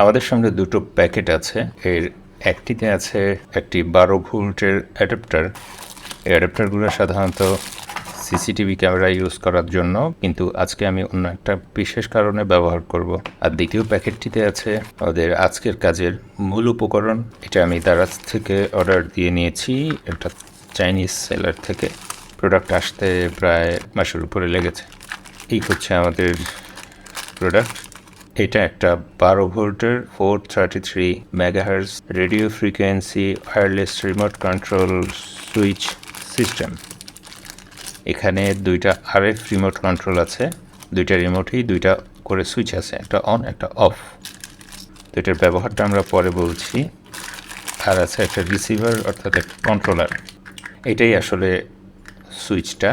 আমাদের সামনে দুটো প্যাকেট আছে। এর একটিতে আছে একটি বারো ভোল্টের অ্যাডাপ্টার। এই অ্যাডাপ্টারগুলো সাধারণত সিসিটিভি ক্যামেরা ইউজ করার জন্য, কিন্তু আজকে আমি অন্য একটা বিশেষ কারণে ব্যবহার করব। আর দ্বিতীয় প্যাকেটটিতে আছে আমাদের আজকের কাজের মূল উপকরণ। এটা আমি দারাজ থেকে অর্ডার দিয়ে নিয়েছি। একটা চাইনিজ সেলার থেকে। প্রোডাক্ট আসতে প্রায় মাসের উপরে লেগেছে। এই হচ্ছে আমাদের প্রোডাক্ট। এটা একটা বারো ভোল্টের four thirty three megahertz radio frequency wireless remote control switch system এখানে দুইটা আরএফ রিমোট কন্ট্রোল আছে, দুইটা রিমোটেই দুইটা করে সুইচ আছে, একটা অন একটা অফ তো এটার ব্যবহারটা আমরা পরে বলছি। আর আছে একটা রিসিভার অর্থাৎ কন্ট্রোলার এটাই আসলে সুইচটা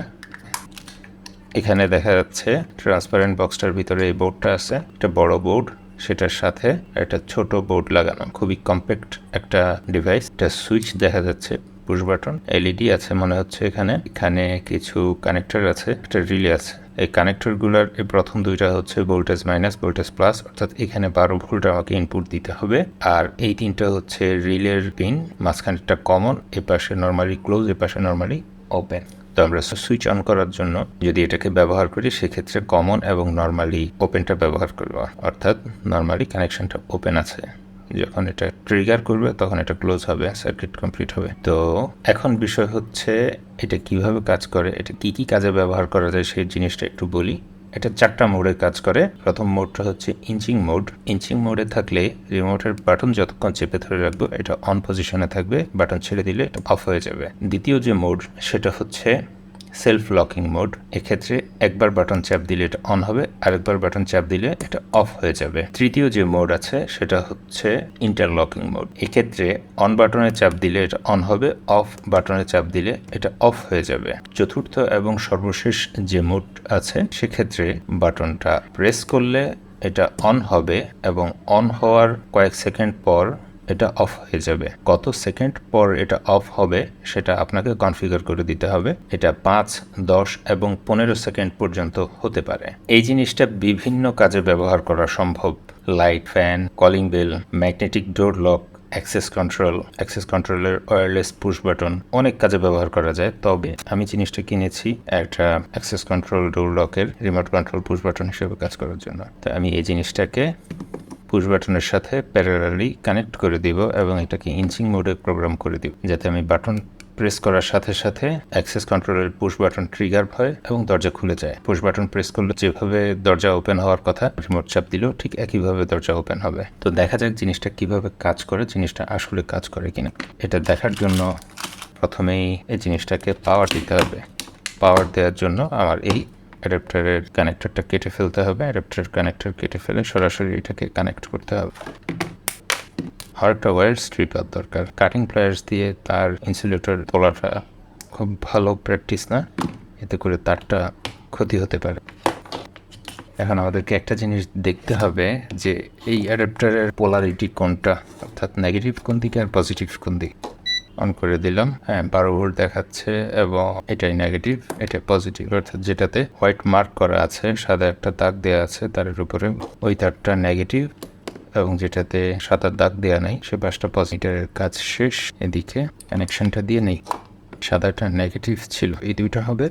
এখানে দেখা যাচ্ছে ট্রান্সপারেন্ট বক্সটার ভিতরে এই বোর্ডটা আছে। একটা বড় বোর্ড সেটার সাথে একটা ছোট বোর্ড লাগানো। খুবই কম্প্যাক্ট একটা ডিভাইস একটা সুইচ দেখা যাচ্ছে পুশ বাটন এলইডি আছে মনে হচ্ছে এখানে। এখানে কিছু কানেক্টর আছে, একটা রিলে আছে। এই কানেক্টরগুলোর এই প্রথম দুইটা হচ্ছে ভোল্টেজ মাইনাস ভোল্টেজ প্লাস অর্থাৎ এখানে বারো ভোল্ট আমাকে ইনপুট দিতে হবে। আর এই তিনটা হচ্ছে রিলের পিন মাঝখানেরটা কমন এ পাশে নর্মালি ক্লোজ এ পাশে নর্মালি ওপেন তো আমরা সুইচ অন করার জন্য যদি এটাকে ব্যবহার করি, সেক্ষেত্রে কমন এবং নর্মালি ওপেনটা ব্যবহার করব। অর্থাৎ নর্মালি কানেকশনটা ওপেন আছে। যখন এটা ট্রিগার করবে, তখন এটা ক্লোজ হবে, সার্কিট কমপ্লিট হবে। তো এখন বিষয় হচ্ছে, এটা কীভাবে কাজ করে, এটা কি কি কাজে ব্যবহার করা যায়, সেই জিনিসটা একটু বলি। এটা চারটা মোডে কাজ করে। প্রথম মোডটা হচ্ছে ইঞ্চিং মোড ইঞ্চিং মোডে থাকলে রিমোটের বাটন যতক্ষণ চেপে ধরে রাখব, এটা অন পজিশনে থাকবে। বাটন ছেড়ে দিলে এটা অফ হয়ে যাবে। দ্বিতীয় যে মোড সেটা হচ্ছে সেলফ লকিং মোড এক্ষেত্রে একবার বাটন চাপ দিলে এটা অন হবে, আরেকবার বাটন চাপ দিলে এটা অফ হয়ে যাবে। তৃতীয় যে মোড আছে, সেটা হচ্ছে ইন্টারলকিং মোড এক্ষেত্রে অন বাটনে চাপ দিলে এটা অন হবে অফ বাটনে চাপ দিলে এটা অফ হয়ে যাবে। চতুর্থ এবং সর্বশেষ যে মোড আছে, সেক্ষেত্রে বাটনটা প্রেস করলে এটা অন হবে এবং অন হওয়ার কয়েক সেকেন্ড পর এটা অফ হয়ে যাবে। কত সেকেন্ড পর এটা অফ হবে, সেটা আপনাকে কনফিগার করে দিতে হবে। এটা পাঁচ, দশ এবং পনেরো সেকেন্ড পর্যন্ত হতে পারে। এই জিনিসটা বিভিন্ন কাজে ব্যবহার করা সম্ভব। Light fan calling bell magnetic door lock access control access কন্ট্রোলের ওয়্যারলেস পুশ বাটন অনেক কাজে ব্যবহার করা যায়। তবে আমি জিনিসটা কিনেছি একটা অ্যাক্সেস কন্ট্রোল ডোর লকের রিমোট কন্ট্রোল পুশ বাটন হিসেবে কাজ করার জন্য। তো আমি এই জিনিসটাকে পুশ বাটনের সাথে প্যারালালি কানেক্ট করে দিব এবং এটাকে ইঞ্চিং মোডে প্রোগ্রাম করে দিব, যাতে আমি বাটন প্রেস করার সাথে সাথে অ্যাক্সেস কন্ট্রোলের পুশ বাটন ট্রিগার হয় এবং দরজা খুলে যায়। পুশ বাটন প্রেস করলে যেভাবে দরজা ওপেন হওয়ার কথা রিমোট চাপ দিলেও ঠিক একইভাবে দরজা ওপেন হবে। তো দেখা যাক জিনিসটা কীভাবে কাজ করে, জিনিসটা আসলে কাজ করে কিনা। এটা দেখার জন্য প্রথমেই এই জিনিসটাকে পাওয়ার দিতে হবে। পাওয়ার দেওয়ার জন্য আমার এই অ্যাডাপ্টারের কানেক্টরটা কেটে ফেলতে হবে। অ্যাডাপ্টার কানেক্টর কেটে ফেলে সরাসরি এটাকে কানেক্ট করতে হবে। আর একটা ওয়্যার স্ট্রিপার দরকার। কাটিং প্লায়ার্স দিয়ে তার ইনসুলেটর তোলাটা খুব ভালো প্র্যাকটিস না? এতে করে তারটা ক্ষতি হতে পারে। এখন আমাদেরকে একটা জিনিস দেখতে হবে যে এই অ্যাডাপ্টারের পোলারিটি কোনটা? অর্থাৎ নেগেটিভ কোন দিকে আর পজিটিভ কোন দিক? অন করে দিলাম। হ্যাঁ বারো ভোল্ট দেখাচ্ছে এবং এটাই নেগেটিভ এটা পজিটিভ অর্থাৎ যেটাতে হোয়াইট মার্ক করা আছে, সাদা একটা দাগ দেওয়া আছে, তার উপরে ওই তারটা নেগেটিভ এবং যেটাতে সাদা দাগ দেওয়া নেই, সে পাঁচটা পজিটিভের কাজ শেষ। এদিকে কানেকশনটা দিয়ে নেই। সাদাটা নেগেটিভ ছিল। এই দুইটা হবে।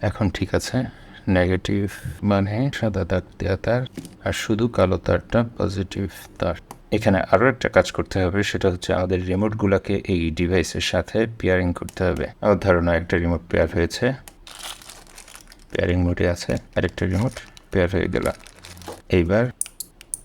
এখন ঠিক আছে। নেগেটিভ মানে সাদা দাগ দেওয়া তার, আর শুধু কালো তারটা পজিটিভ তার। এখানে আরও একটা কাজ করতে হবে, সেটা হচ্ছে আমাদের রিমোটগুলোকে এই ডিভাইসের সাথে পেয়ারিং করতে হবে। আমার ধারণা একটা রিমোট পেয়ার হয়েছে। পেয়ারিং মোডে আছে, আরেকটা রিমোট পেয়ার হয়ে গেল। এইবার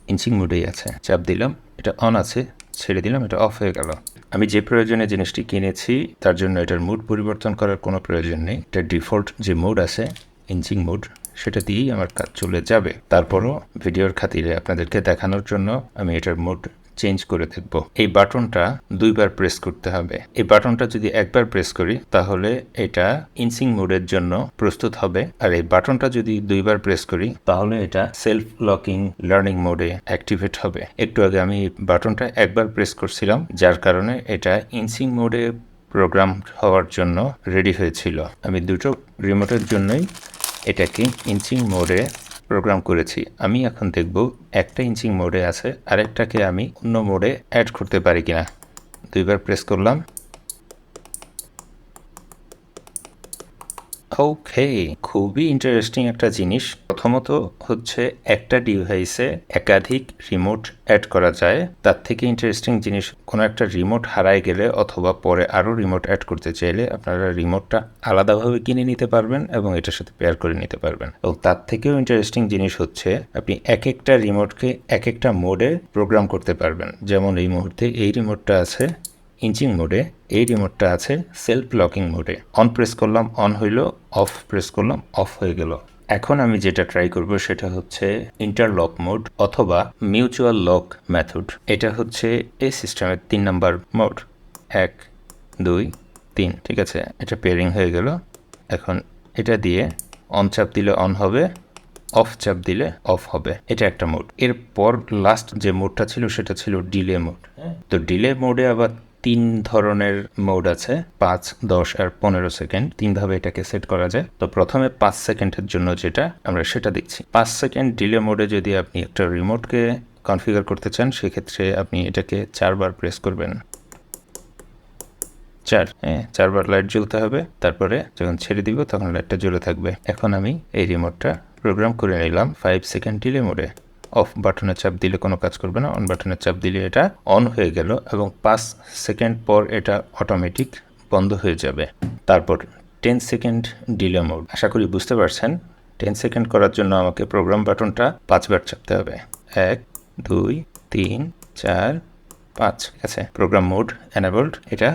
ইঞ্চিং মোডেই আছে। চাপ দিলাম, এটা অন আছে, ছেড়ে দিলাম, এটা অফ হয়ে গেল। আমি যে প্রয়োজনে জিনিসটি কিনেছি, তার জন্য এটার মুড পরিবর্তন করার কোনো প্রয়োজন নেই। এটা ডিফল্ট যে মোড আছে ইঞ্চিং মোড সেটা দিয়েই আমার কাজ চলে যাবে। তারপরও ভিডিওর খাতিরে আপনাদেরকে দেখানোর জন্য আমি এটার মোড চেঞ্জ করে দেখব। এই বাটনটা দুইবার প্রেস করতে হবে। এই বাটনটা যদি একবার প্রেস করি, তাহলে এটা ইনসিং মোডের জন্য প্রস্তুত হবে। আর এই বাটনটা যদি দুইবার প্রেস করি, তাহলে এটা সেলফ লকিং লার্নিং মোডে অ্যাক্টিভেট হবে। একটু আগে আমি বাটনটা একবার প্রেস করছিলাম, যার কারণে এটা ইনসিং মোডে প্রোগ্রাম হওয়ার জন্য রেডি হয়েছিল। আমি দুটো রিমোটের জন্যই এটাকে ইঞ্চিং মোডে প্রোগ্রাম করেছি। আমি এখন দেখব একটা ইঞ্চিং মোডে আছে, আরেকটাকে আমি অন্য মোডে অ্যাড করতে পারি কিনা। দুইবার প্রেস করলাম। ওকে খুবই ইন্টারেস্টিং একটা জিনিস। প্রথমত হচ্ছে একটা ডিভাইসে একাধিক রিমোট অ্যাড করা যায়। তার থেকে ইন্টারেস্টিং জিনিস, কোনো একটা রিমোট হারায় গেলে অথবা পরে আরও রিমোট অ্যাড করতে চাইলে আপনারা রিমোটটা আলাদাভাবে কিনে নিতে পারবেন এবং এটার সাথে পেয়ার করে নিতে পারবেন। এবং তার থেকেও ইন্টারেস্টিং জিনিস হচ্ছে, আপনি এক একটা রিমোটকে এক একটা মোডে প্রোগ্রাম করতে পারবেন। যেমন এই মুহূর্তে এই রিমোটটা আছে। ইঞ্চিং মোডে এই রিমোটটা আছে সেলফ লকিং মোডে। অন প্রেস করলাম অন হইল অফ প্রেস করলাম অফ হয়ে গেল। এখন আমি যেটা ট্রাই করব সেটা হচ্ছে ইন্টারলক মোড অথবা মিউচুয়াল লক মেথড এটা হচ্ছে এই সিস্টেমের তিন নাম্বার মোড এক দুই তিন ঠিক আছে? এটা পেয়ারিং হয়ে গেল। এখন এটা দিয়ে অন চাপ দিলে অন হবে অফ চাপ দিলে অফ হবে। এটা একটা মোড এরপর লাস্ট যে মোডটা ছিল সেটা ছিল ডিলে মোড তো ডিলে মোডে আবার তিন ধরনের মোড আছে, পাঁচ, দশ আর পনেরো সেকেন্ড তিনভাবে এটাকে সেট করা যায়। তো প্রথমে পাঁচ সেকেন্ডের জন্য যেটা আমরা সেটা দেখছি। পাঁচ সেকেন্ড ডিলে মোডে যদি আপনি একটা রিমোটকে কনফিগার করতে চান, সেক্ষেত্রে আপনি এটাকে চারবার প্রেস করবেন। চার হ্যাঁ চারবার লাইট জ্বলতে হবে। তারপরে যখন ছেড়ে দিব, তখন লাইটটা জ্বলে থাকবে। এখন আমি এই রিমোটটা প্রোগ্রাম করে নিলাম ফাইভ সেকেন্ড ডিলে মোডে অফ বাটনে চাপ দিলে কোনো কাজ করবে না অন বাটনে চাপ দিলে এটা অন হয়ে গেল এবং পাঁচ সেকেন্ড পর এটা অটোমেটিক বন্ধ হয়ে যাবে। তারপর টেন সেকেন্ড ডিলে মোড আশা করি বুঝতে পারছেন টেন সেকেন্ড করার জন্য আমাকে প্রোগ্রাম বাটনটা পাঁচবার চাপতে হবে। এক, দুই, তিন, চার, পাঁচ, ঠিক আছে? প্রোগ্রাম মোড অ্যানাবল্ড এটা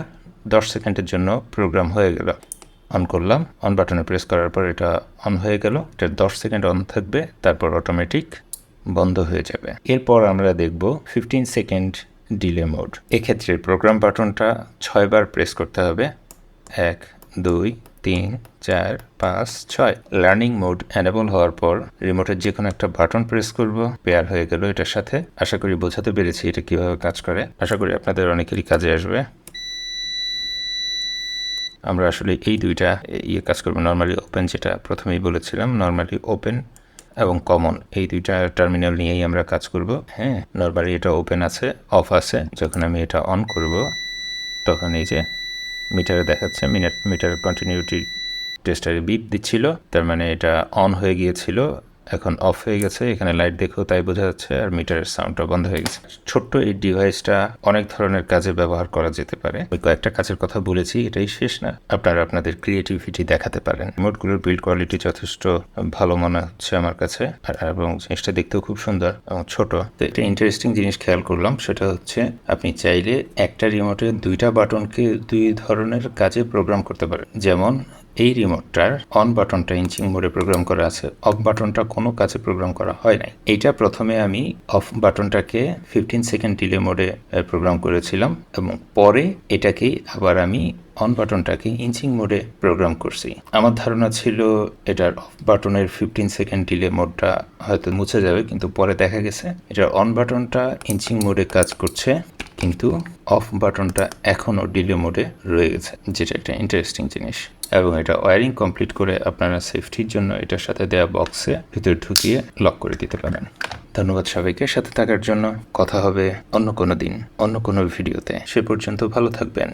দশ সেকেন্ডের জন্য প্রোগ্রাম হয়ে গেল। অন করলাম অন বাটনে প্রেস করার পর এটা অন হয়ে গেল, এটা দশ সেকেন্ড অন থাকবে, তারপর অটোমেটিক বন্ধ হয়ে যাবে। এরপর আমরা দেখব ফিফটিন সেকেন্ড ডিলে মোড এক্ষেত্রে প্রোগ্রাম বাটনটা ছয়বার প্রেস করতে হবে। এক, দুই, তিন, চার, পাঁচ, ছয়। লার্নিং মোড অ্যানেবল হওয়ার পর রিমোটের যে কোনো একটা বাটন প্রেস করব। পেয়ার হয়ে গেল এটার সাথে। আশা করি বোঝাতে পেরেছি এটা কীভাবে কাজ করে। আশা করি আপনাদের অনেকেরই কাজে আসবে। আমরা আসলে এই দুইটা ইয়ে কাজ করব। নর্মালি ওপেন যেটা প্রথমেই বলেছিলাম নর্মালি ওপেন এবং কমন এই দুইটা টার্মিনাল নিয়েই আমরা কাজ করব। হ্যাঁ নর্মালি এটা ওপেন আছে অফ আছে। যখন আমি এটা অন করব, তখন এই যে মিটারে দেখাচ্ছে মিনিট মিটার কন্টিনিউটি টেস্টারে বিপ দিচ্ছিল। তার মানে এটা অন হয়ে গিয়েছিল। এখন অফ হয়ে গেছে, এখানে লাইট দেখেও তাই বোঝা যাচ্ছে, আর মিটারের সাউন্ডটা বন্ধ হয়ে গেছে। ছোট্ট এই ডিভাইসটা অনেক ধরনের কাজে ব্যবহার করা যেতে পারে। ওই কয়েকটা কাজের কথা বলেছি, এটাই শেষ না। আপনারা আপনাদের ক্রিয়েটিভিটি দেখাতে পারেন। রিমোটগুলোর বিল্ড কোয়ালিটি যথেষ্ট ভালো মনে হচ্ছে আমার কাছে, আর এবং জিনিসটা দেখতেও খুব সুন্দর এবং ছোট। তো একটা ইন্টারেস্টিং জিনিস খেয়াল করলাম, সেটা হচ্ছে আপনি চাইলে একটা রিমোটে দুইটা বাটনকে দুই ধরনের কাজে প্রোগ্রাম করতে পারেন। যেমন এই রিমোটটার অন বাটনটা ইঞ্চিং মোডে প্রোগ্রাম করা আছে। অফ বাটনটা কোনো কাজে প্রোগ্রাম করা হয় নাই। এইটা প্রথমে আমি অফ বাটনটাকে ফিফটিন সেকেন্ড ডিলে মোডে প্রোগ্রাম করেছিলাম এবং পরে এটাকেই আবার আমি অন বাটনটাকে ইঞ্চিং মোডে প্রোগ্রাম করছি। আমার ধারণা ছিল এটার অফ বাটনের ফিফটিন সেকেন্ড ডিলে মোডটা হয়তো মুছে যাবে, কিন্তু পরে দেখা গেছে এটার অন বাটনটা ইঞ্চিং মোডে কাজ করছে, কিন্তু অফ বাটনটা এখনও ডিলে মোডে রয়ে গেছে, যেটা একটা ইন্টারেস্টিং জিনিস। এবং এটা ওয়ারিং কমপ্লিট করে আপনারা সেফটির জন্য এটার সাথে দেওয়া বক্সে ভিতরে ঢুকিয়ে লক করে দিতে পারেন। ধন্যবাদ সবাইকে সাথে থাকার জন্য। কথা হবে অন্য কোনো দিন, অন্য কোনো ভিডিওতে সে পর্যন্ত ভালো থাকবেন।